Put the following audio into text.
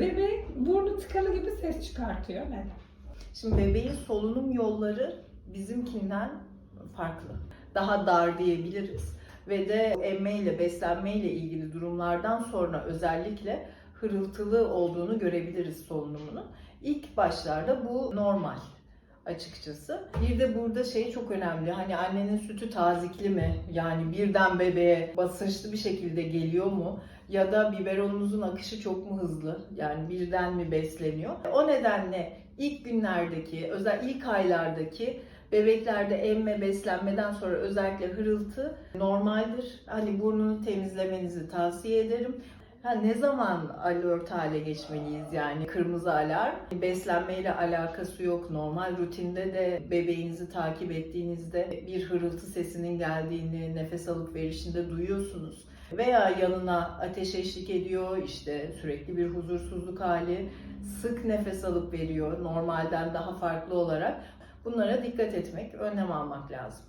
Bebek burnu tıkalı gibi ses çıkartıyor. Neden? Şimdi bebeğin solunum yolları bizimkinden farklı. Daha dar diyebiliriz. Ve de emme ile beslenme ile ilgili durumlardan sonra özellikle hırıltılı olduğunu görebiliriz solunumunu. İlk başlarda bu normal açıkçası. Bir de burada şey çok önemli. Hani annenin sütü tazikli mi? Yani birden bebeğe basınçlı bir şekilde geliyor mu? Ya da biberonumuzun akışı çok mu hızlı? Yani birden mi besleniyor? O nedenle ilk günlerdeki, özel ilk aylardaki bebeklerde emme beslenmeden sonra özellikle hırıltı normaldir. Hani burnunu temizlemenizi tavsiye ederim. Ha, ne zaman alert hale geçmeliyiz yani kırmızı alarm? Beslenmeyle alakası yok. Normal rutinde de bebeğinizi takip ettiğinizde bir hırıltı sesinin geldiğini, nefes alıp verişinde duyuyorsunuz. Veya yanına ateş eşlik ediyor, işte sürekli bir huzursuzluk hali, sık nefes alıp veriyor normalden daha farklı olarak. Bunlara dikkat etmek, önlem almak lazım.